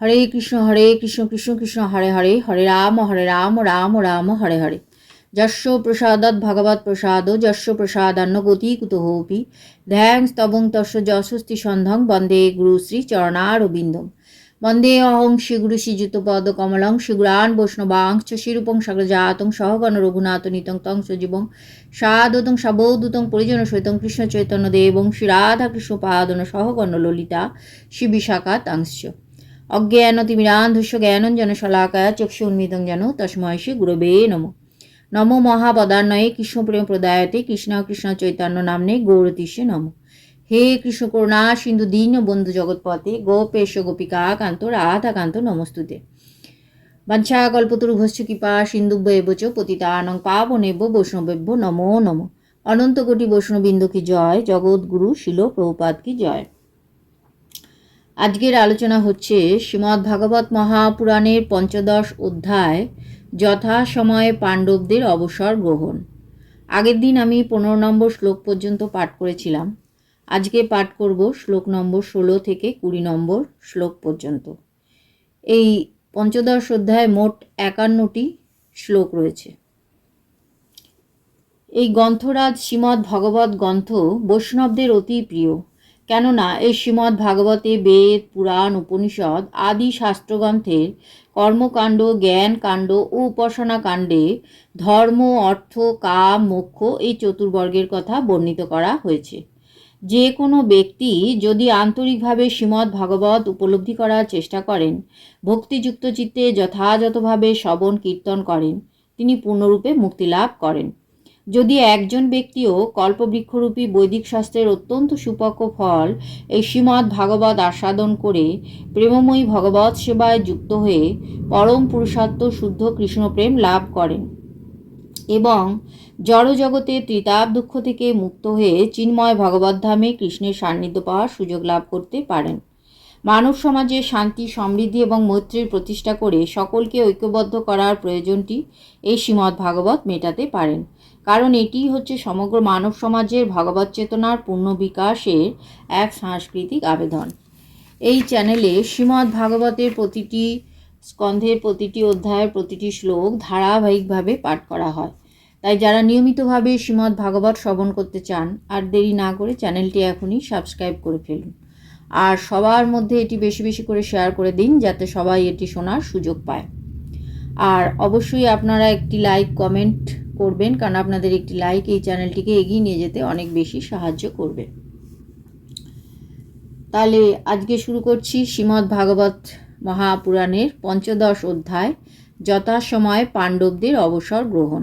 হরে কৃষ্ণ হরে কৃষ্ণ কৃষ্ণ কৃষ্ণ, হরে হরে হরে রাম হরে রাম রাম রাম, হরে হরে। যস্য প্রসাদাৎ ভগবৎ প্রসাদ যশ প্রসাদান্ন গতি কুতোপি ধ্যান স্তবং তস্য যশস্তি সন্ধং বন্দে গুরু শ্রী চরণারবিন্দম। বন্দে অহং শ্রীগুরু শ্রীযুত পদ কমলং শ্রীগুরান বৈষ্ণবাংশ শিরূপং সগজাতং সহগণ রঘুনাথ নিতং তং সজীবং সাদতং সাবৌদূতং পরিজন সহিতং কৃষ্ণ চৈতন্য দেবং, শ্রী রাধা কৃষ্ণ পাদন সহগণ ললিতা, শ্রী বিশাখা তাংশ্চ অজ্ঞানতিমিরান্ধস্য জ্ঞানঞ্জন শলাকায় চক্ষু উন্মিতং যেন তস্ময় শ্রী গুরবে নম। নমো মহাপদান্নয়ে কৃষ্ণপ্রেম প্রদায়তে কৃষ্ণ কৃষ্ণ চৈতন্য নামনে গৌরতিষ্যে নম। হে কৃষ্ণ করুণা সিন্ধু দীন বন্ধু জগৎপতে গোপেশ গোপিকা কান্ত রাধা কান্ত নমস্তুতে। বাঞ্ছা কল্পতরুভস্য কৃপা সিন্ধুব্য চ পতিতানং পাবনেব বৈষ্ণবেভ্য নমো নম। অনন্ত কোটি বৈষ্ণববৃন্দ কি জয়? জগৎগুরু শিল প্রভুপাদ কি জয়? আজকের আলোচনা হচ্ছে শ্রীমদ্ ভাগবত মহাপুরাণের পঞ্চদশ অধ্যায়, যথাসময়ে পাণ্ডবদের অবসর গ্রহণ। আগের দিন আমি পনেরো নম্বর শ্লোক পর্যন্ত পাঠ করেছিলাম। আজকে পাঠ করব শ্লোক নম্বর ষোলো থেকে কুড়ি নম্বর শ্লোক পর্যন্ত। এই পঞ্চদশ অধ্যায় মোট একান্নটি শ্লোক রয়েছে। এই গ্রন্থরাজ শ্রীমদ্ ভগবত গ্রন্থ বৈষ্ণবদের অতি প্রিয়। কেননা এই শ্রীমদ্ ভাগবতে বেদ, পুরাণ, উপনিষদ আদি শাস্ত্রগ্রন্থের কর্মকাণ্ড, জ্ঞান কাণ্ড ও উপাসনা কাণ্ডে ধর্ম, অর্থ, কাম, মোক্ষ এই চতুর্বর্গের কথা বর্ণিত করা হয়েছে। যে কোনো ব্যক্তি যদি আন্তরিকভাবে শ্রীমদ্ ভাগবত উপলব্ধি করার চেষ্টা করেন, ভক্তিযুক্ত চিত্তে যথাযথভাবে শ্রবণ কীর্তন করেন, তিনি পূর্ণরূপে মুক্তি লাভ করেন। যদি একজন ব্যক্তিও কল্পবৃক্ষরূপী বৈদিক শাস্ত্রের অত্যন্ত সুপক্ষ ফল এই শ্রীমৎ ভাগবত আস্বাদন করে প্রেমময়ী ভগবত সেবায় যুক্ত হয়ে পরম পুরুষার্থ শুদ্ধ কৃষ্ণপ্রেম লাভ করেন এবং জড়জগতে ত্রিতাপ দুঃখ থেকে মুক্ত হয়ে চিন্ময় ভগবদ্ধামে কৃষ্ণের সান্নিধ্য পাওয়ার সুযোগ লাভ করতে পারেন। মানব সমাজে শান্তি, সমৃদ্ধি এবং মৈত্রীর প্রতিষ্ঠা করে সকলকে ঐক্যবদ্ধ করার প্রয়োজনটি এই শ্রীমদ্ ভাগবত মেটাতে পারেন। কারণ এটি হচ্ছে সমগ্র মানব সমাজের ভগবত চেতনার পূর্ণ বিকাশের এক সাংস্কৃতিক আবেদন। এই চ্যানেলে শ্রীমদ্ ভাগবতের প্রতিটি স্কন্ধের প্রতিটি অধ্যায়ের প্রতিটি শ্লোক ধারাবাহিকভাবে পাঠ করা হয়। তাই যারা নিয়মিতভাবে শ্রীমদ্ ভাগবত শ্রবণ করতে চান, আর দেরি না করে চ্যানেলটি এখনই সাবস্ক্রাইব করে ফেলুন। আর সবার মধ্যে এটি বেশি বেশি করে শেয়ার করে দিন, যাতে সবাই এটি শোনার সুযোগ পায়। আর অবশ্যই আপনারা একটি লাইক কমেন্ট করবেন, কারণ আপনাদের একটি লাইক এই চ্যানেলটিকে এগিয়ে নিয়ে যেতে অনেক বেশি সাহায্য করবে। তাহলে আজকে শুরু করছি শ্রীমদ্ ভাগবত মহাপুরাণের পঞ্চদশ অধ্যায়, যথাসময়ে পাণ্ডবদের অবসর গ্রহণ।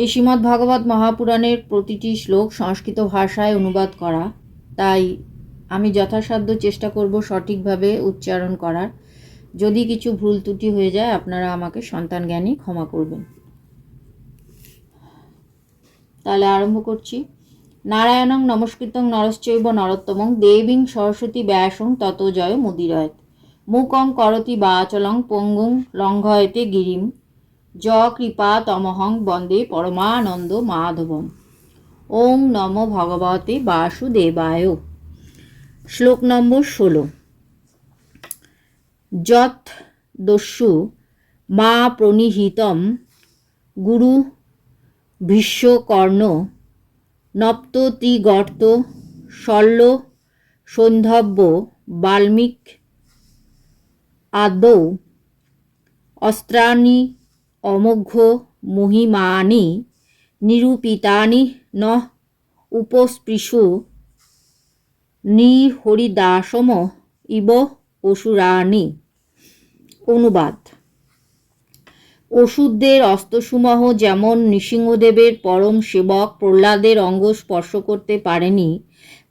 এই শ্রীমদ্ ভাগবত মহাপুরাণের প্রতিটি শ্লোক সংস্কৃত ভাষায় অনুবাদ করা, তাই আমি যথাসাধ্য চেষ্টা করব সঠিকভাবে উচ্চারণ করার। যদি কিছু ভুল ত্রুটি হয়ে যায়, আপনারা আমাকে সন্তান জ্ঞানী ক্ষমা করবেন। তাহলে আরম্ভ করছি। নারায়ণং নমস্কৃতং নরশ্চৈব নরোত্তমং দেবীং সরস্বতী ব্যাসং তত জয় মুদিরয়ত। মুকং করতি বাচলং পঙ্গুং লঙ্ঘয়তে গিরিম। য কৃপা তমহং বন্দে পরমানন্দ মাধবম। ওম নম ভগবতে বাসুদেবায়। শ্লোক নম্বর ষোলো। যৎ দস্যু মা প্রণিহিতম গুরু ভীষ্মকর্ণ নপ্ততিগর্ত শল্য সন্ধব্য বাল্মিক আদৌ অস্ত্রাণি অমোঘ্য মহিমানি নিরূপিতানি ন উপস্পৃশু নিহরিদাসম ইব অসুরাণি অনুবাদ। ওষুধদের অস্ত্রসমূহ যেমন নৃসিংহদেবের পরম সেবক প্রহ্লাদের অঙ্গ স্পর্শ করতে পারেনি,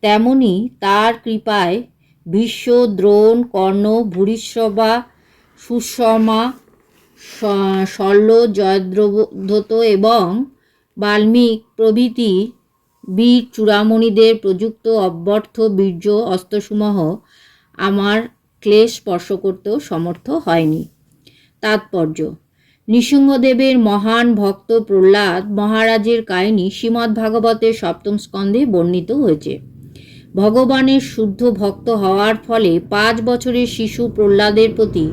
তেমনি তার কৃপায় ভীষ্ম, দ্রোণ, কর্ণ ভূরিশ্রবা সুষমা শল্য জয়দ্রবধত এবং বাল্মীক প্রভৃতি বীর চূড়ামণিদের প্রযুক্ত অব্যর্থ বীর্য অস্ত্রসমূহ আমার ক্লেশ স্পর্শ করতেও সমর্থ হয়নি। তাৎপর্য, নৃসিংহদেবের মহান ভক্ত প্রহ্লাদ মহারাজের কাহিনী শ্রীমদ্ ভাগবতের সপ্তম স্কন্ধে বর্ণিত হয়েছে। ভগবানের শুদ্ধ ভক্ত হওয়ার ফলে পাঁচ বছরের শিশু প্রহ্লাদের প্রতি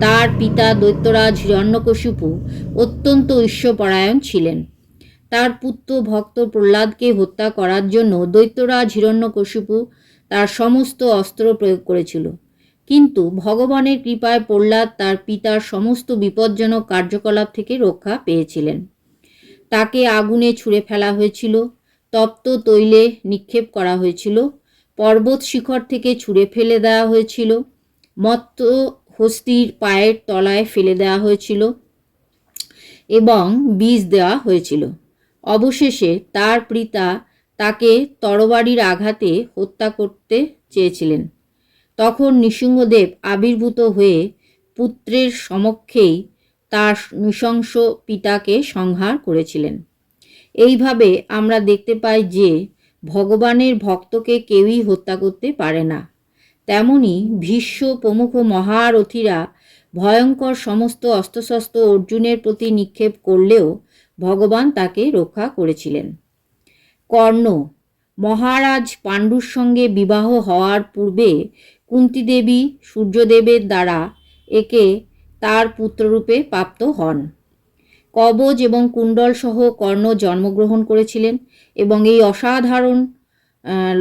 তার পিতা দৈত্যরাজ হিরণ্যকশিপু অত্যন্ত ঈশ্বপরায়ণ ছিলেন। তার পুত্র ভক্ত প্রহ্লাদকে হত্যা করার জন্য দৈত্যরাজ হিরণ্যকশিপু তার সমস্ত অস্ত্র প্রয়োগ করেছিল। কিন্তু ভগবানের কৃপায় প্রহ্লাদ তার পিতার সমস্ত বিপজ্জনক কার্যকলাপ থেকে রক্ষা পেয়েছিলেন। তাকে আগুনে ছুঁড়ে ফেলা হয়েছিল, তপ্ত তৈলে নিক্ষেপ করা হয়েছিল, পর্বত শিখর থেকে ছুঁড়ে ফেলে দেওয়া হয়েছিল, মত্ত হস্তির পায়ের তলায় ফেলে দেওয়া হয়েছিল এবং বীজ দেওয়া হয়েছিল। অবশেষে তার পিতা তাকে তরবারির আঘাতে হত্যা করতে চেয়েছিলেন। তখন আবির্ভূত হয়ে পুত্রের সমক্ষেই তার নৃশংস পিতাকে সংহার করেছিলেন। এইভাবে আমরা দেখতে পাই যে ভগবানের ভক্তকে কেউই হত্যা করতে পারে না। তেমনি ভীষ্ম প্রমুখ মহারথীরা ভয়ঙ্কর সমস্ত অস্ত্রশস্ত্র অর্জুনের প্রতি নিক্ষেপ করলেও ভগবান তাকে রক্ষা করেছিলেন। কর্ণ, মহারাজ পাণ্ডুর সঙ্গে বিবাহ হওয়ার পূর্বে কুন্তী দেবী সূর্যদেবের দ্বারা একে তার পুত্ররূপে প্রাপ্ত হন। কবজ এবং কুণ্ডল সহ কর্ণ জন্মগ্রহণ করেছিলেন এবং এই অসাধারণ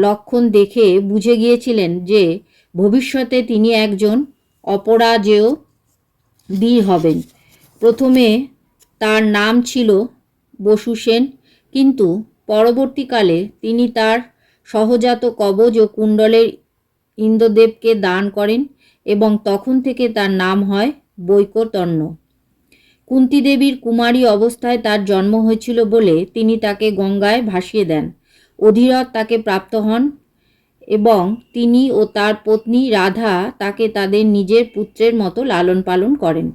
লক্ষণ দেখে বুঝে গিয়েছিলেন যে ভবিষ্যতে তিনি একজন অপরাজেয় বীর হবেন। প্রথমে তার নাম ছিল বসু সেন, কিন্তু পরবর্তীকালে তিনি তার সহজাত কবজ ও কুণ্ডলের ইন্দ্রদেবকে দান করেন এবং তখন থেকে তার নাম হয় বৈকতন্য কুন্তী দেবীর কুমারী অবস্থায় তার জন্ম হয়েছিল বলে তিনি তাকে গঙ্গায় ভাসিয়ে দেন। অধীরথ তাকে প্রাপ্ত হন এবং তিনি ও তার পত্নী রাধা তাকে তাদের নিজের পুত্রের মতো লালন পালন করেন।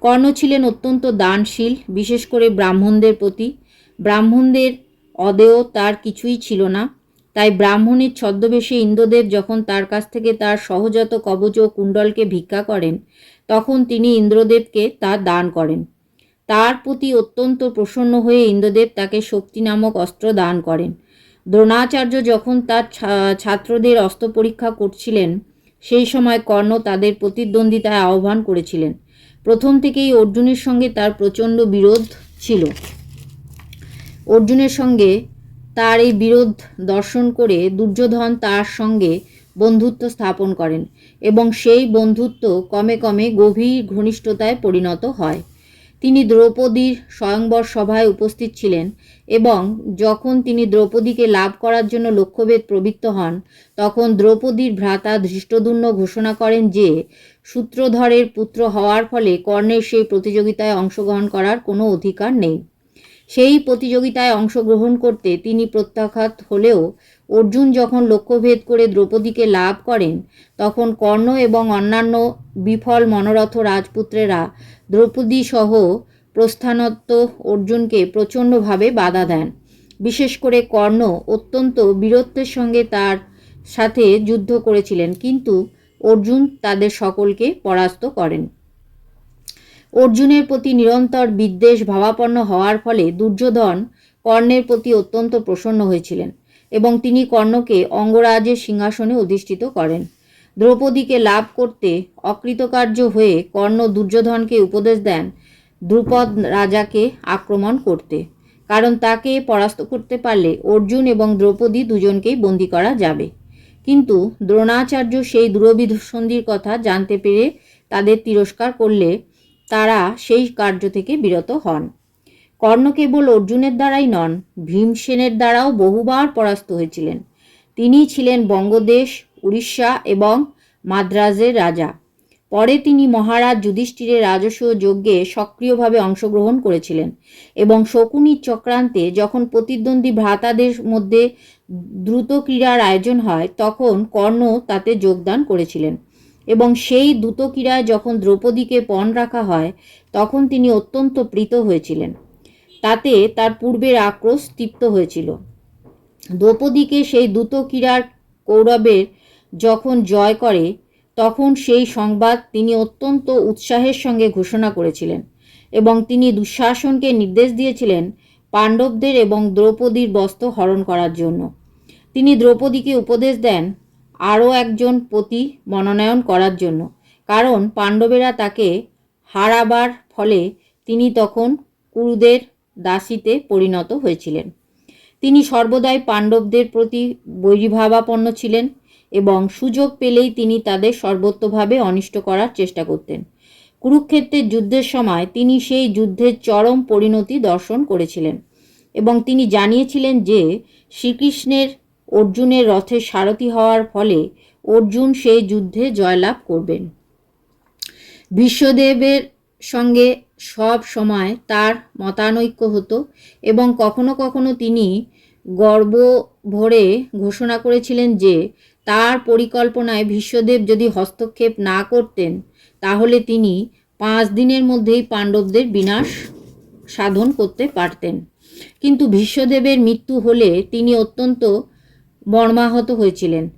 কর্ণ ছিলেন অত্যন্ত দানশীল, বিশেষ করে ব্রাহ্মণদের প্রতি। ব্রাহ্মণদের অদেয় তার কিছুই ছিল না। তাই ব্রাহ্মণের ছদ্মবেশে ইন্দ্রদেব যখন তার কাছ থেকে তার সহজাত কবচ ও কুণ্ডলকে ভিক্ষা করেন, তখন তিনি ইন্দ্রদেবকে তা দান করেন। তার প্রতি অত্যন্ত প্রসন্ন হয়ে ইন্দ্রদেব তাকে শক্তি নামক অস্ত্র দান করেন। দ্রোণাচার্য যখন তার ছাত্রদের অস্ত্র পরীক্ষা করছিলেন, সেই সময় কর্ণ তাদের প্রতিদ্বন্দ্বিতায় আহ্বান করেছিলেন। প্রথম থেকেই অর্জুনের সঙ্গে তার প্রচণ্ড বিরোধ ছিল। অর্জুনের সঙ্গে তার এই বিরোধ দর্শন করে দুর্যোধন তার সঙ্গে বন্ধুত্ব স্থাপন করেন এবং সেই বন্ধুত্ব কমে কমে গভীর ঘনিষ্ঠতায় পরিণত হয়। তিনি দ্রৌপদীর স্বয়ংবর সভায় উপস্থিত ছিলেন এবং যখন তিনি দ্রৌপদীকে লাভ করার জন্য লক্ষ্যভেদ প্রবৃত্ত হন, তখন দ্রৌপদীর ভ্রাতা ধৃষ্টদুম্ন ঘোষণা করেন যে, সূত্রধরের পুত্র হওয়ার ফলে কর্ণের সেই প্রতিযোগিতায় অংশগ্রহণ করার কোনো অধিকার নেই। সেই প্রতিযোগিতায় অংশগ্রহণ করতে তিনি প্রত্যাখ্যাত হলেও অর্জুন যখন লক্ষ্যভেদ করে দ্রৌপদীকে লাভ করেন, তখন কর্ণ এবং অন্যান্য বিফল মনোরথ রাজপুত্রেরা দ্রৌপদী সহ প্রস্থানত্ব অর্জুনকে প্রচণ্ডভাবে বাধা দেন। বিশেষ করে কর্ণ অত্যন্ত বীরত্বের সঙ্গে তার সাথে যুদ্ধ করেছিলেন, কিন্তু অর্জুন তাদের সকলকে পরাস্ত করেন। অর্জুনের প্রতি নিরন্তর বিদ্বেষ ভাবাপন্ন হওয়ার ফলে দুর্যোধন কর্ণের প্রতি অত্যন্ত প্রসন্ন হয়েছিলেন এবং তিনি কর্ণকে অঙ্গরাজের সিংহাসনে অধিষ্ঠিত করেন। দ্রৌপদীকে লাভ করতে অকৃতকার্য হয়ে কর্ণ দুর্যোধনকে উপদেশ দেন দ্রুপদ রাজাকে আক্রমণ করতে, কারণ তাকে পরাস্ত করতে পারলে অর্জুন এবং দ্রৌপদী দুজনকেই বন্দি করা যাবে। কিন্তু দ্রোণাচার্য সেই দূরবিসন্ধির কথা জানতে পেরে তাদের তিরস্কার করলে তারা সেই কার্য থেকে বিরত হন। কর্ণ কেবল অর্জুনের দ্বারাই নন, ভীমসেনের দ্বারাও বহুবার পরাস্ত হয়েছিলেন। তিনি ছিলেন বঙ্গদেশ, উড়িষ্যা এবং মাদ্রাজের রাজা। পরে তিনি মহারাজ যুধিষ্ঠিরের রাজস্ব যজ্ঞে সক্রিয়ভাবে অংশগ্রহণ করেছিলেন এবং শকুনির চক্রান্তে যখন প্রতিদ্বন্দ্বী ভ্রাতাদের মধ্যে দ্রুত ক্রীড়ার আয়োজন হয়, তখন কর্ণ তাতে যোগদান করেছিলেন। এবং সেই দ্রুত ক্রীড়ায় যখন দ্রৌপদীকে পণ রাখা হয়, তখন তিনি অত্যন্ত প্রীত হয়েছিলেন। তাতে তার পূর্বের আক্রোশ তৃপ্ত হয়েছিল। দ্রৌপদীকে সেই দ্রুত ক্রীড়ার কৌরবের যখন জয় করে, তখন সেই সংবাদ তিনি অত্যন্ত উৎসাহের সঙ্গে ঘোষণা করেছিলেন এবং তিনি দুঃশাসনকে নির্দেশ দিয়েছিলেন পাণ্ডবদের এবং দ্রৌপদীর বস্ত্র হরণ করার জন্য। তিনি দ্রৌপদীকে উপদেশ দেন আরও একজন পতি মনোনয়ন করার জন্য। কারণ পাণ্ডবেরা তাকে হারাবার ফলে তিনি তখন কুরুদের দাসীতে পরিণত হয়েছিলেন। তিনি সর্বদাই পাণ্ডবদের প্রতি বৈরিভাবাপন্ন ছিলেন এবং সুযোগ পেলেই তিনি তাদের সর্বত্রভাবে অনিষ্ট করার চেষ্টা করতেন। কুরুক্ষেত্রের যুদ্ধের সময় তিনি সেই যুদ্ধের চরম পরিণতি দর্শন করেছিলেন এবং তিনি জানিয়েছিলেন যে শ্রীকৃষ্ণের অর্জুনের রথের সারথি হওয়ার ফলে অর্জুন সেই যুদ্ধে জয়লাভ করবেন। বিশ্বদেবের সঙ্গে সব সময় তার মতানৈক্য হতো এবং কখনো কখনো তিনি গর্ব ভরে ঘোষণা করেছিলেন যে তার পরিকল্পনায় বিশ্বদেব যদি হস্তক্ষেপ না করতেন, তাহলে তিনি পাঁচ দিনের মধ্যেই পাণ্ডবদের বিনাশ সাধন করতে পারতেন। কিন্তু ভীষ্মদেবের মৃত্যু হলে তিনি অত্যন্ত মর্মাহত হয়েছিলেন।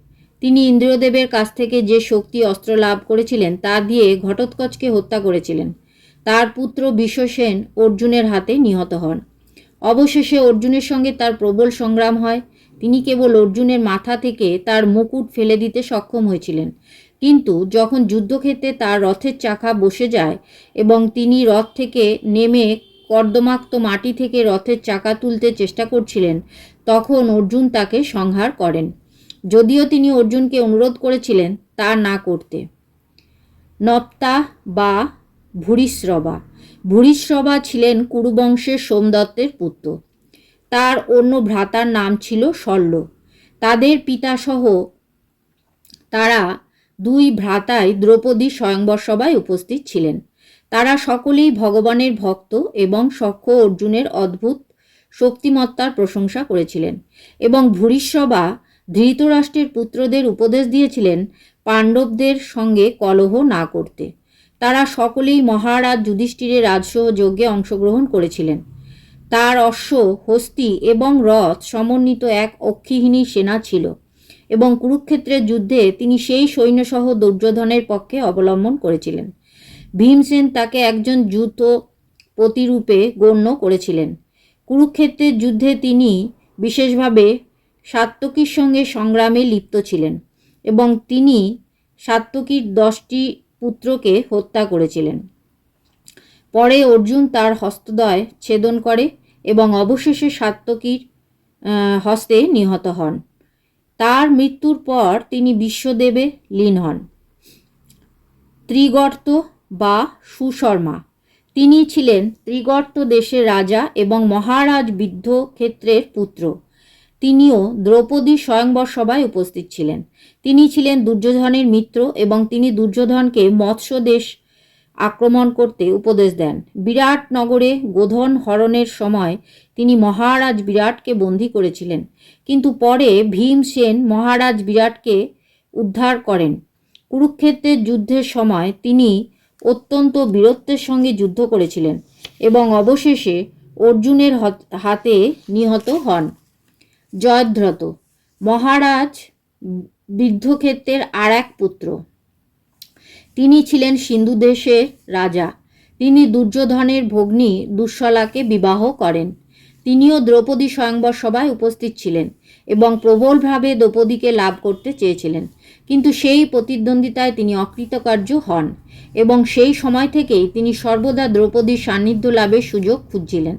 তিনি ইন্দ্রদেবের কাছ থেকে যে শক্তি অস্ত্র লাভ করেছিলেন, তা দিয়ে ঘটোৎকচকে হত্যা করেছিলেন। তার পুত্র বিশ্বসেন অর্জুনের হাতে নিহত হন। অবশেষে অর্জুনের সঙ্গে তার প্রবল সংগ্রাম হয়। তিনি কেবল অর্জুনের মাথা থেকে তার মুকুট ফেলে দিতে সক্ষম হয়েছিলেন। কিন্তু যখন যুদ্ধক্ষেত্রে তার রথের চাকা বসে যায় এবং তিনি রথ থেকে নেমে কর্দমাক্ত মাটি থেকে রথের চাকা তুলতে চেষ্টা করছিলেন তখন অর্জুন তাকে সংহার করেন। যদিও তিনি অর্জুনকে অনুরোধ করেছিলেন তা না করতে। নপ্তা বা ভূরিশ্রবা। ভূরিশ্রবা ছিলেন কুরুবংশের সোমদত্তের পুত্র। তার অন্য ভ্রাতার নাম ছিল শল্য। তাদের পিতাসহ তারা দুই ভ্রাতাই দ্রৌপদী স্বয়ংবর সভায় উপস্থিত ছিলেন। তারা সকলেই ভগবানের ভক্ত এবং সখ্য অর্জুনের অদ্ভুত শক্তিমত্তার প্রশংসা করেছিলেন এবং ভূরিশ্রবা ধৃতরাষ্ট্রের পুত্রদের উপদেশ দিয়েছিলেন পাণ্ডবদের সঙ্গে কলহ না করতে। তারা সকলেই মহারাজ যুধিষ্ঠিরের রাজসহ যজ্ঞে অংশগ্রহণ করেছিলেন। তার অশ্ব, হস্তি এবং রথ সমন্বিত এক অক্ষিহীনী সেনা ছিল এবং কুরুক্ষেত্রের যুদ্ধে তিনি সেই সৈন্যসহ দুর্যোধনের পক্ষে অবলম্বন করেছিলেন। ভীমসেন তাকে একজন যুদ্ধ প্রতিরূপে গণ্য করেছিলেন। কুরুক্ষেত্রের যুদ্ধে তিনি বিশেষভাবে সাত্তকীর সঙ্গে সংগ্রামে লিপ্ত ছিলেন এবং তিনি সাত্তকীর দশটি পুত্রকে হত্যা করেছিলেন। পরে অর্জুন তার হস্তদয় ছেদন করে এবং অবশেষে সাত্তকীর হস্তে নিহত হন। তার মৃত্যুর পর তিনি বিশ্বদেবে লীন হন। ত্রিগর্ত বা সুশর্মা তিনি ছিলেন ত্রিগর্ত দেশের রাজা এবং মহারাজ বিদ্ধক্ষেত্রের পুত্র। তিনিও দ্রৌপদী স্বয়ংবর সভায় উপস্থিত ছিলেন। তিনি ছিলেন দুর্যোধনের মিত্র এবং তিনি দুর্যোধনকে মৎস্য দেশ আক্রমণ করতে উপদেশ দেন। বিরাট নগরে গোধন হরণের সময় তিনি মহারাজ বিরাটকে বন্দী করেছিলেন। কিন্তু পরে ভীমসেন মহারাজ বিরাটকে উদ্ধার করেন। কুরুক্ষেত্রের যুদ্ধের সময় তিনি অত্যন্ত বীরত্বের সঙ্গে যুদ্ধ করেছিলেন এবং অবশেষে অর্জুনের হাতে নিহত হন। জয়দ্রত মহারাজ বৃদ্ধক্ষেত্রের আর এক পুত্র। তিনি ছিলেন সিন্ধু দেশের রাজা। তিনি দুর্যোধনের ভগ্নী দুঃশলাকে বিবাহ করেন। তিনিও দ্রৌপদী স্বয়ংবর সভায় উপস্থিত ছিলেন এবং প্রবলভাবে দ্রৌপদীকে লাভ করতে চেয়েছিলেন। কিন্তু সেই প্রতিদ্বন্দ্বিতায় তিনি অকৃতকার্য হন এবং সেই সময় থেকেই তিনি সর্বদা দ্রৌপদীর সান্নিধ্য লাভের সুযোগ খুঁজছিলেন।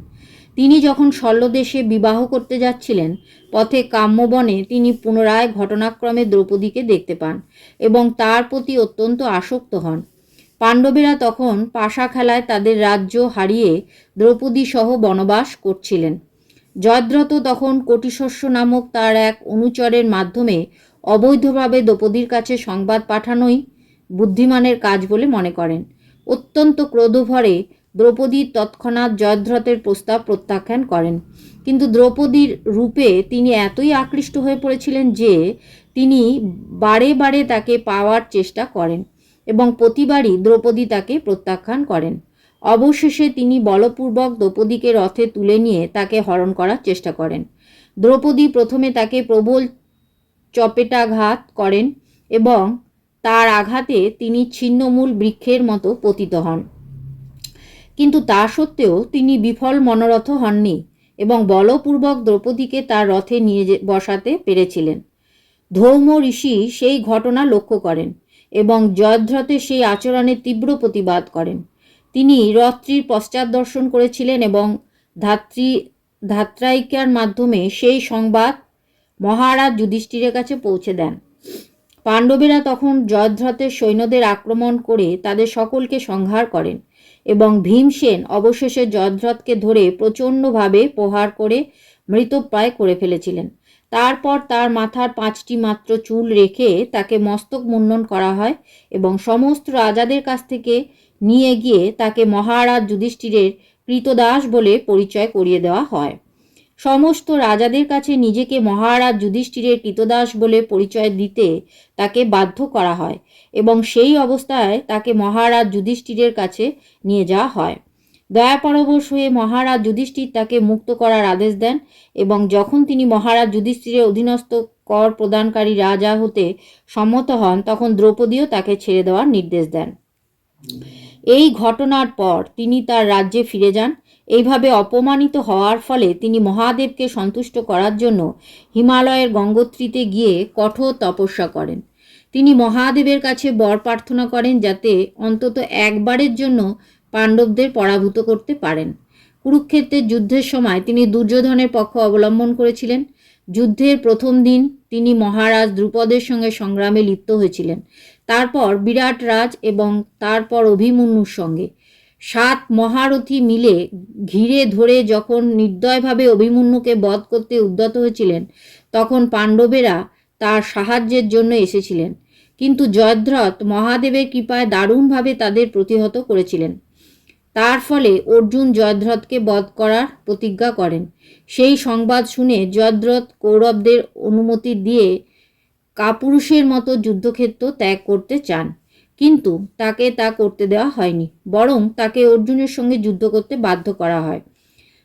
তিনি যখন শল্যদেশে বিবাহ করতে যাচ্ছিলেন, পথে কাম্যবনে তিনি পুনরায় ঘটনাক্রমে দ্রৌপদীকে দেখতে পান এবং তার প্রতি অত্যন্ত আসক্ত হন। পাণ্ডবেরা তখন পাশা খেলায় তাদের রাজ্য হারিয়ে দ্রৌপদী সহ বনবাস করছিলেন। জয়দ্রত তখন কোটিশস্য নামক তার এক অনুচরের মাধ্যমে অবৈধভাবে দ্রৌপদীর কাছে সংবাদ পাঠানোই বুদ্ধিমানের কাজ বলে মনে করেন। অত্যন্ত ক্রোধভরে দ্রৌপদী তৎক্ষণাৎ জয়দ্রথের প্রস্তাব প্রত্যাখ্যান করেন। কিন্তু দ্রৌপদীর রূপে তিনি এতই আকৃষ্ট হয়ে পড়েছিলেন যে তিনি বারে বারে তাকে পাওয়ার চেষ্টা করেন এবং প্রতিবারই দ্রৌপদী তাকে প্রত্যাখ্যান করেন। অবশেষে তিনি বলপূর্বক দ্রৌপদীকে রথে তুলে নিয়ে তাকে হরণ করার চেষ্টা করেন। দ্রৌপদী প্রথমে তাকে প্রবল চপেটাঘাত করেন এবং তার আঘাতে তিনি ছিন্নমূল বৃক্ষের মতো পতিত হন। কিন্তু তা সত্ত্বেও তিনি বিফল মনোরথ হননি এবং বলপূর্বক দ্রৌপদীকে তার রথে নিয়ে বসাতে পেরেছিলেন। ধৌম ঋষি সেই ঘটনা লক্ষ্য করেন এবং জয়দ্রথের সেই আচরণের তীব্র প্রতিবাদ করেন। তিনি রথটির পশ্চাৎ দর্শন করেছিলেন এবং ধাত্রী ধাত্রায়িকার মাধ্যমে সেই সংবাদ মহারাজ যুধিষ্ঠিরের কাছে পৌঁছে দেন। পাণ্ডবেরা তখন জয়দ্রথের সৈন্যদের আক্রমণ করে তাদের সকলকে সংহার করেন এবং ভীমসেন অবশেষে জয়দ্রথকে ধরে প্রচণ্ডভাবে প্রহার করে মৃতপ্রায় করে ফেলেছিলেন। তারপর তার মাথার পাঁচটি মাত্র চুল রেখে তাকে মস্তক মুন্ডন করা হয় এবং সমস্ত রাজাদের কাছ থেকে নিয়ে গিয়ে তাকে মহারাজ যুধিষ্ঠিরের কৃতদাস বলে পরিচয় করিয়ে দেওয়া হয়। সমস্ত রাজাদের কাছে নিজেকে মহারাজ যুধিষ্ঠিরের কৃতদাস বলে পরিচয় দিতে তাকে বাধ্য করা হয় এবং সেই অবস্থায় তাকে মহারাজ যুধিষ্ঠিরের কাছে নিয়ে যাওয়া হয়। দয়াপরবশ হয়ে মহারাজ যুধিষ্ঠির তাকে মুক্ত করার আদেশ দেন এবং যখন তিনি মহারাজ যুধিষ্ঠিরের অধীনস্থ কর প্রদানকারী রাজা হতে সম্মত হন, তখন দ্রৌপদীও তাকে ছেড়ে দেওয়ার নির্দেশ দেন। এই ঘটনার পর তিনি তার রাজ্যে ফিরে যান। এইভাবে অপমানিত হওয়ার ফলে তিনি মহাদেবকে সন্তুষ্ট করার জন্য হিমালয়ের গঙ্গোত্রীতে গিয়ে কঠোর তপস্যা করেন। তিনি মহাদেবের কাছে বর প্রার্থনা করেন যাতে অন্তত একবারের জন্য পাণ্ডবদের পরাভূত করতে পারেন। কুরুক্ষেত্রের যুদ্ধের সময় তিনি দুর্যোধনের পক্ষ অবলম্বন করেছিলেন। যুদ্ধের প্রথম দিন তিনি মহারাজ দ্রুপদের সঙ্গে সংগ্রামে লিপ্ত হয়েছিলেন। তারপর বিরাট রাজ এবং তারপর অভিমন্যুর সঙ্গে। সাত মহারথী মিলে ঘিরে ধরে যখন নির্দয়ভাবে অভিমন্যুকে বধ করতে উদ্যত হয়েছিলেন, তখন পাণ্ডবেরা তার সাহায্যের জন্য এসেছিলেন। কিন্তু জয়দ্রথ মহাদেবের কৃপায় দারুণভাবে তাদের প্রতিহত করেছিলেন। তার ফলে অর্জুন জয়দ্রথকে বধ করার প্রতিজ্ঞা করেন। সেই সংবাদ শুনে জয়দ্রথ কৌরবদের অনুমতি দিয়ে কাপুরুষের মতো যুদ্ধক্ষেত্র ত্যাগ করতে চান। কিন্তু তাকে তা করতে দেওয়া হয়নি, বরং তাকে অর্জুনের সঙ্গে যুদ্ধ করতে বাধ্য করা হয়।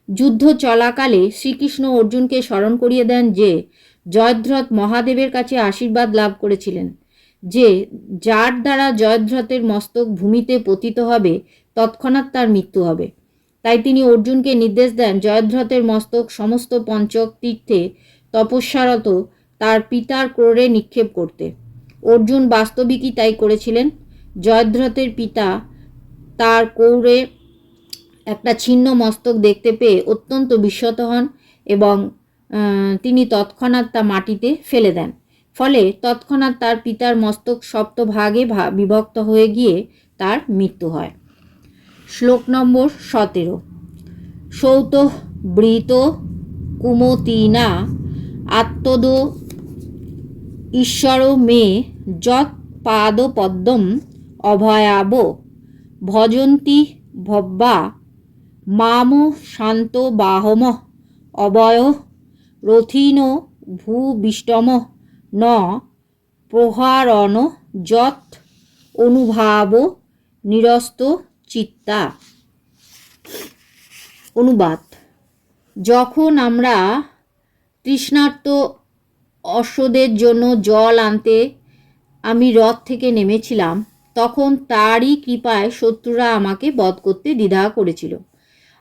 যুদ্ধ চলাকালে শ্রীকৃষ্ণ অর্জুনকে স্মরণ করিয়ে দেন যে জয়দ্রথ মহাদেবের কাছে আশীর্বাদ লাভ করেছিলেন, যে যার দ্বারা জয়দ্রথের মস্তক ভূমিতে পতিত হবে, তৎক্ষণাৎ তার মৃত্যু হবে। তাই তিনি অর্জুনকে নির্দেশ দেন জয়দ্রথের মস্তক সমস্ত পঞ্চক তীর্থে তপস্যারত তার পিতার ক্রোড়ে নিক্ষেপ করতে। অর্জুন বাস্তবিকই তাই করেছিলেন। জয়দ্রথের পিতা তার কৌরে একটা ছিন্ন মস্তক দেখতে পেয়ে অত্যন্ত বিস্মত হন এবং তিনি তৎক্ষণাৎ তা মাটিতে ফেলে দেন। ফলে তৎক্ষণাৎ তার পিতার মস্তক সপ্তভাগে বিভক্ত হয়ে গিয়ে তার মৃত্যু হয়। শ্লোক নম্বর সতেরো। সৌত বৃত কুমতিনা আত্মদ ঈশ্বর মে যৎ পাদপদ্মম অভয়াব। ভজন্তি ভব্বা। মাম শান্ত বাহম। অবয় রথিন ভূবিষ্টম। ন প্রহারণ যৎ অনুভাব নিরস্ত চিত্তা। অনুবাদ। যখন আমরা তৃষ্ণার্ত অশ্বদের জন্য জল আনতে আমি রথ থেকে নেমেছিলাম, তখন তারই কৃপায় শত্রুরা আমাকে বধ করতে দ্বিধা করেছিল।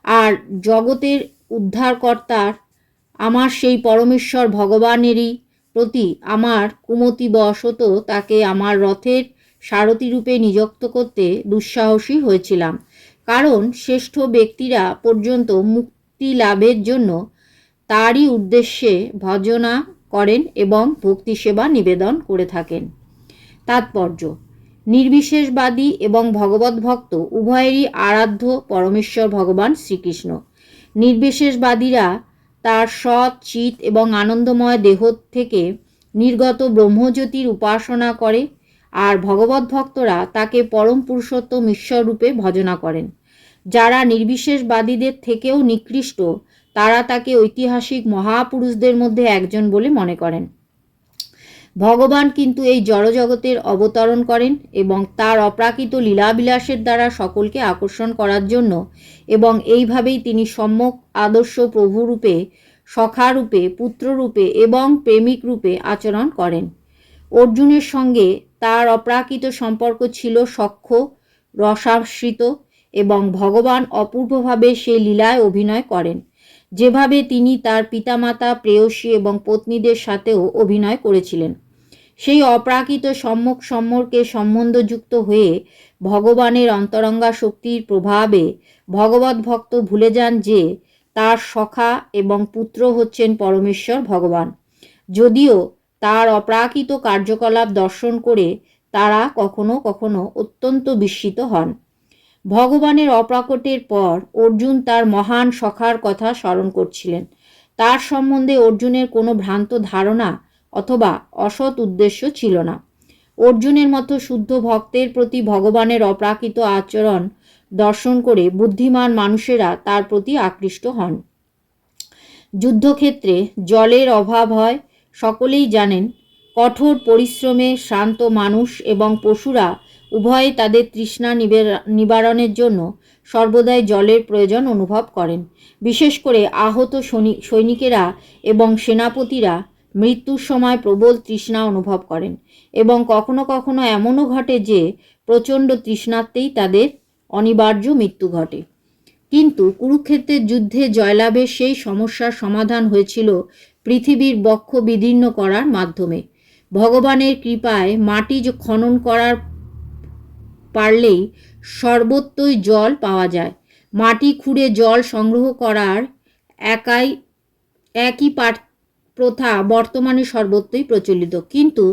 আর জগতের উদ্ধারকর্তার আমার সেই পরমেশ্বর ভগবানেরই প্রতি আমার কুমতি বশত তাকে আমার রথের সারথি রূপে নিযুক্ত করতে দুঃসাহসী হয়েছিলাম। কারণ শ্রেষ্ঠ ব্যক্তিরা পর্যন্ত মুক্তি লাভের জন্য তারই উদ্দেশ্যে ভজনা করেন এবং ভক্তি সেবা নিবেদন করে থাকেন। তাৎপর্য, নির্বিশেষবাদী এবং ভগবত ভক্ত উভয়েরই আরাধ্য পরমেশ্বর ভগবান শ্রীকৃষ্ণ। নির্বিশেষবাদীরা তার সৎ, চিত এবং আনন্দময় দেহ থেকে নির্গত ব্রহ্মজ্যোতির উপাসনা করে আর ভগবত ভক্তরা তাকে পরম পুরুষোত্তম ঈশ্বর রূপে ভজনা করেন, যারা নির্বিশেষবাদীদের থেকেও নিকৃষ্ট তারা তাকে ঐতিহাসিক মহাপুরুষদের মধ্যে একজন বলে মনে করেন। ভগবান কিন্তু এই জড়জগতের অবতরণ করেন এবং তার অপ্রাকৃত লীলাবিলাসের দ্বারা সকলকে আকর্ষণ করার জন্য এবং এইভাবেই তিনি সম্যক আদর্শ প্রভুরূপে, সখারূপে, পুত্ররূপে এবং প্রেমিক রূপে আচরণ করেন। অর্জুনের সঙ্গে তার অপ্রাকৃত সম্পর্ক ছিল সখ্য রসাশ্রিত এবং ভগবান অপূর্বভাবে সেই লীলায় অভিনয় করেন। যেভাবে তিনি তার পিতামাতা, প্রেয়সী এবং পত্নীদের সাথেও অভিনয় করেছিলেন। সেই অপ্রাকৃত সম্মুখ সম্মর্কে সম্বন্ধযুক্ত হয়ে ভগবানের অন্তরঙ্গা শক্তির প্রভাবে ভগবত ভক্ত ভুলে যান যে তার সখা এবং পুত্র হচ্ছেন পরমেশ্বর ভগবান। যদিও তার অপ্রাকৃত কার্যকলাপ দর্শন করে তারা কখনো কখনো অত্যন্ত বিস্মিত হন। ভগবানের অপ্রাকটের পর অর্জুন তার মহান সখার কথা স্মরণ করছিলেন। তার সম্বন্ধে অর্জুনের কোনো ভ্রান্ত ধারণা অথবা অসৎ উদ্দেশ্য ছিল না। অর্জুনের মতো শুদ্ধ ভক্তের প্রতি ভগবানের অপ্রাকৃত আচরণ দর্শন করে বুদ্ধিমান মানুষেরা তার প্রতি আকৃষ্ট হন। যুদ্ধক্ষেত্রে জলের অভাব হয়, সকলেই জানেন, কঠোর পরিশ্রমে শ্রান্ত মানুষ এবং পশুরা উভয়ে তাদের তৃষ্ণা নিবারণের জন্য সর্বদাই জলের প্রয়োজন অনুভব করেন। বিশেষ করে আহত সৈনিকেরা এবং সেনাপতিরা মৃত্যুর সময় প্রবল তৃষ্ণা অনুভব করেন এবং কখনো কখনো এমনও ঘটে যে প্রচণ্ড তৃষ্ণার্তেই তাদের অনিবার্য মৃত্যু ঘটে। কিন্তু কুরুক্ষেত্রের যুদ্ধে জয়লাভের সেই সমস্যার সমাধান হয়েছিল পৃথিবীর বক্ষ বিদীর্ণ করার মাধ্যমে। ভগবানের কৃপায় মাটি খনন করার পারলেই সর্বত্রই জল পাওয়া যায়। মাটি খুঁড়ে জল সংগ্রহ করার একাই, একই পাঠ প্রথা বর্তমানে সর্বত্রই প্রচলিত। কিন্তু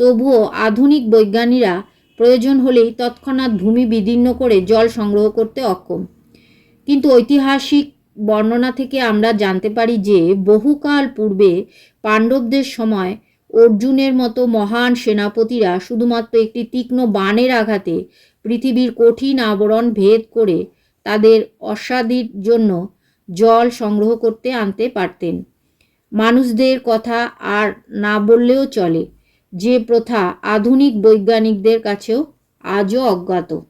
তবুও আধুনিক বৈজ্ঞানিকরা প্রয়োজন হলেই তৎক্ষণাৎ ভূমি বিদীর্ণ করে জল সংগ্রহ করতে অক্ষম। কিন্তু ঐতিহাসিক বর্ণনা থেকে আমরা জানতে পারি যে বহুকাল পূর্বে পাণ্ডবদের সময় অর্জুনের মতো মহান সেনাপতিরা শুধুমাত্র একটি তীক্ষ্ণ বাণের আঘাতে পৃথিবীর কঠিন আবরণ ভেদ করে তাদের অস্বাদির জন্য জল সংগ্রহ করতে আনতে পারতেন। মানুষদের কথা আর না বললেও চলে। যে প্রথা আধুনিক বৈজ্ঞানিকদের কাছেও আজও অজ্ঞাত।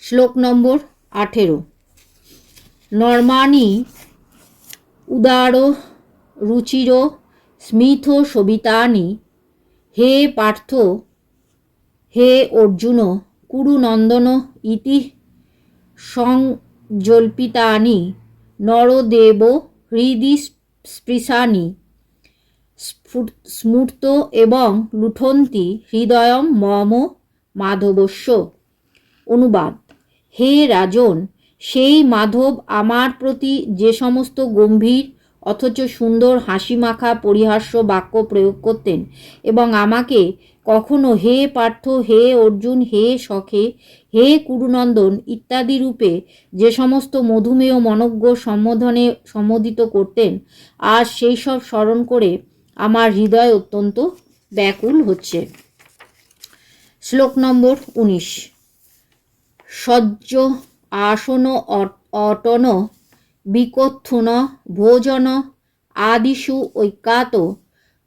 শ্লোক নম্বর আঠেরো। নর্মানি উদার, রুচির স্মিথ সবিতানি, হে পার্থ, হে অর্জুন, কুরুনন্দন ইতি সংজল্পিতানি নরদেব হৃদি স্পৃশানি স্মূর্ত এবং লুঠন্তি হৃদয়ম মম মাধবস্য। অনুবাদ, হে রাজন, সেই মাধব আমার প্রতি যে সমস্ত গম্ভীর অথচ সুন্দর হাসি মাখা পরিহাস্য বাক্য প্রয়োগ করতেন এবং আমাকে কখনো হে পার্থ, হে অর্জুন, হে সখে, হে কুরুনন্দন ইত্যাদি রূপে যে সমস্ত মধুমেয় মনজ্ঞ সম্বোধনে সম্বোধিত করতেন আর সেই সব স্মরণ করে আমার হৃদয় অত্যন্ত ব্যাকুল হচ্ছে। শ্লোক নম্বর উনিশ। সজ্জ আসন অটন বিকথুন ভোজন আদিষু ঐকাত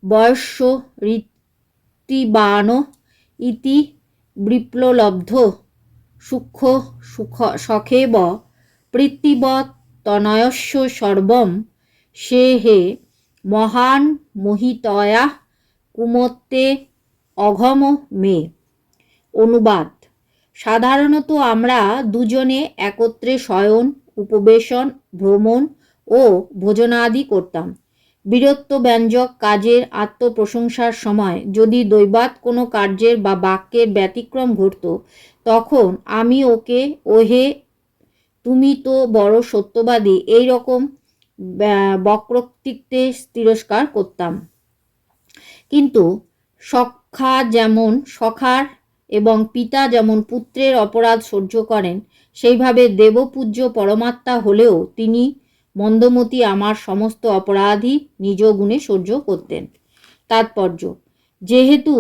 বয়স্য ঋত্তিবান ইতি বিপ্ললব্ধ সুখ সুখ সখেব পৃথিবৎ তনয়স্য সর্বম সে হে মহান মোহিতয়া কুমত্তে অঘম মে। অনুবাদ। সাধারণত আমরা দুজনে একত্রে শয়ন উপবেশন, ভ্রমণ ও ভোজনাদি করতাম। বীরত্ব ব্যঞ্জক কাজের আত্মপ্রশংসার সময় যদি দৈবাত কোনো কার্যের বা বাক্যের ব্যতিক্রম ঘটত, তখন আমি ওকে, ওহে, তুমি তো বড় সত্যবাদী এই রকম বক্রোক্তিতে তিরস্কার করতাম। কিন্তু সখা যেমন সখার এবং পিতা যেমন পুত্রের অপরাধ সহ্য করেন, সেইভাবে দেবপূজ্য পরমাত্মা হলেও তিনি মন্দমতি আমার সমস্ত অপরাধী নিজ গুণে সহ্য করতেন। তাৎপর্য, যেহেতু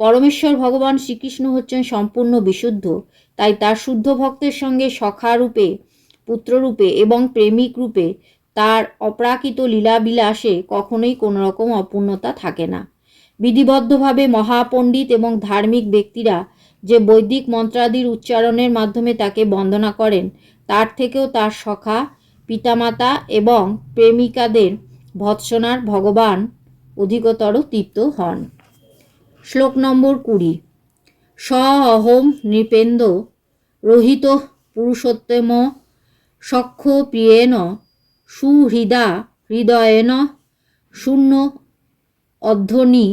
পরমেশ্বর ভগবান শ্রীকৃষ্ণ হচ্ছেন সম্পূর্ণ বিশুদ্ধ, তাই তার শুদ্ধ ভক্তের সঙ্গে সখারূপে, পুত্ররূপে এবং প্রেমিক রূপে তার অপ্রাকৃত লীলাবিলাসে কখনোই কোনো রকম অপূর্ণতা থাকে না। বিধিবদ্ধভাবে মহাপণ্ডিত এবং ধার্মিক ব্যক্তিরা যে বৈদিক মন্ত্রাদির উচ্চারণের মাধ্যমে তাকে বন্দনা করেন, তার থেকেও তার সখা, পিতামাতা এবং প্রেমিকাদের ভৎসনার ভগবান অধিকতর তৃপ্ত হন। শ্লোক নম্বর কুড়ি। স অহম নৃপেন্দ্র রোহিত পুরুষোত্তম সক্ষ প্রিয়েন সুহৃদা হৃদয়েন শূন্য অধ্বনি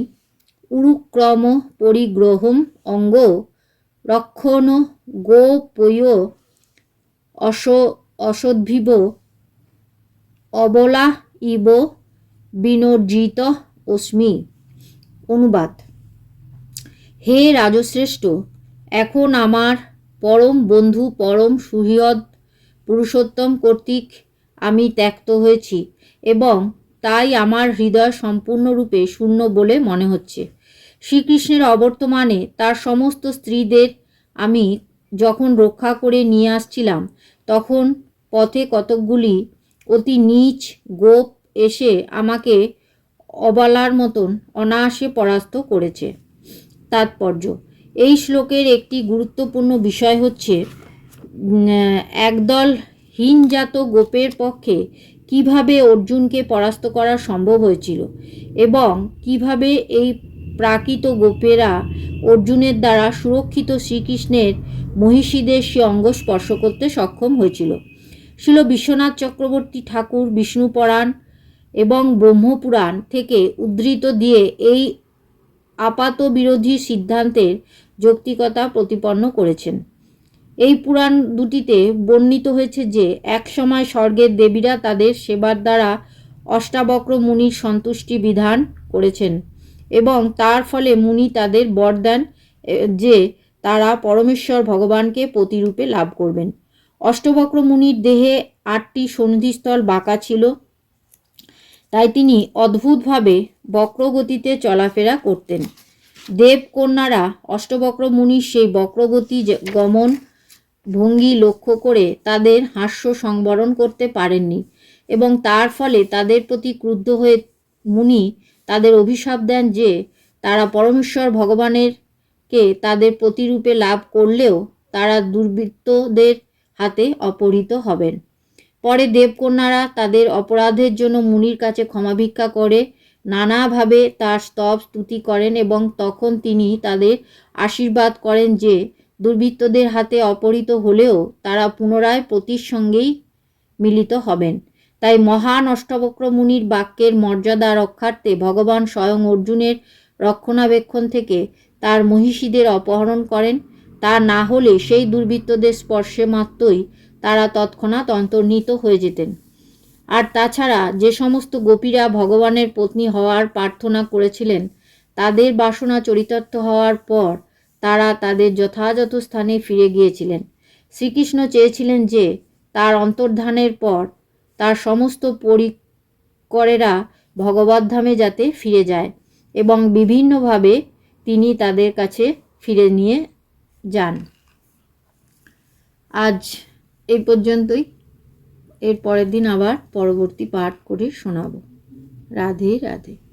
উরুক্রম পরিগ্রহম অঙ্গ রক্ষণ গোপয় অস অসদ্ভিব অবলা ইব বিনর্জিত অস্মি। অনুবাদ। হে রাজশ্রেষ্ঠ, এখন আমার পরম বন্ধু পরম সুহৃদ পুরুষোত্তম কর্তৃক আমি ত্যক্ত হয়েছি এবং তাই আমার হৃদয় সম্পূর্ণরূপে শূন্য বলে মনে হচ্ছে। শ্রীকৃষ্ণের অবর্তমানে তার সমস্ত স্ত্রীদের আমি যখন রক্ষা করে নিয়ে আসছিলাম, তখন পথে কতকগুলি অতি নীচ গোপ এসে আমাকে অবালার মতন অনায়াসে পরাস্ত করেছে। তাৎপর্য। এই শ্লোকের একটি গুরুত্বপূর্ণ বিষয় হচ্ছে একদল হীনজাত গোপের পক্ষে কীভাবে অর্জুনকে পরাস্ত করা সম্ভব হয়েছিল এবং কীভাবে এই প্রাকৃত গোপেরা অর্জুনের দ্বারা সুরক্ষিত শ্রীকৃষ্ণের মহিষীদের সে অঙ্গ স্পর্শ করতে সক্ষম হয়েছিল। ছিল বিশ্বনাথ চক্রবর্তী ঠাকুর বিষ্ণুপুরাণ এবং ব্রহ্মপুরাণ থেকে উদ্ধৃত দিয়ে এই আপাত বিরোধী সিদ্ধান্তের যৌক্তিকতা প্রতিপন্ন করেছেন। এই পুরাণ দুটিতে বর্ণিত হয়েছে যে, এক সময় স্বর্গের দেবীরা তাদের সেবার দ্বারা অষ্টাবক্র মুনির সন্তুষ্টি বিধান করেছেন এবং তার ফলে মুনি তাদের বর দেন যে তারা পরমেশ্বর ভগবানকে প্রতিরূপে লাভ করবেন। অষ্টবক্র মুনির দেহে আটটি সন্ধিস্থল বাঁকা ছিল, তাই তিনি অদ্ভুতভাবে বক্রগতিতে চলাফেরা করতেন। দেবকন্যারা অষ্টবক্র মুনির সেই বক্রগতি গমন ভঙ্গি লক্ষ্য করে তাদের হাস্য সংবরণ করতে পারেননি এবং তার ফলে তাদের প্রতি ক্রুদ্ধ হয়ে মুনি তাদের অভিশাপ দেন যে তারা পরমেশ্বর ভগবানের কে তাদের প্রতিরূপে লাভ করলেও তারা দুর্বৃত্তদের হাতে অপহৃত হবেন। পরে দেবকন্যারা তাদের অপরাধের জন্য মুনির কাছে ক্ষমা ভিক্ষা করে নানাভাবে তার স্তব স্তুতি করেন এবং তখন তিনি তাদের আশীর্বাদ করেন যে দুর্বৃত্তদের হাতে অপহৃত হলেও তারা পুনরায় পতির সঙ্গেই মিলিত হবেন। তাই মহান অষ্টবক্র মুনির বাক্যের মর্যাদা রক্ষার্থে ভগবান স্বয়ং অর্জুনের রক্ষণাবেক্ষণ থেকে তার মহিষীদের অপহরণ করেন। তা না হলে সেই দুর্বৃত্তদের স্পর্শে মাত্রই তারা তৎক্ষণাৎ অন্তর্নিহিত হয়ে যেতেন। আর তাছাড়া যে সমস্ত গোপীরা ভগবানের পত্নী হওয়ার প্রার্থনা করেছিলেন, তাদের বাসনা চরিতার্থ হওয়ার পর তারা তাদের যথাযথ স্থানে ফিরে গিয়েছিলেন। শ্রীকৃষ্ণ চেয়েছিলেন যে, তার অন্তর্ধানের পর তার সমস্ত পরিকরেরা ভগবদ্ধামে যাতে ফিরে যায় এবং বিভিন্নভাবে তিনি তাদের কাছে ফিরে নিয়ে যান। আজ এই পর্যন্তই। এর পরের দিন আবার পরবর্তী পাঠ করে শোনাব। রাধে রাধে।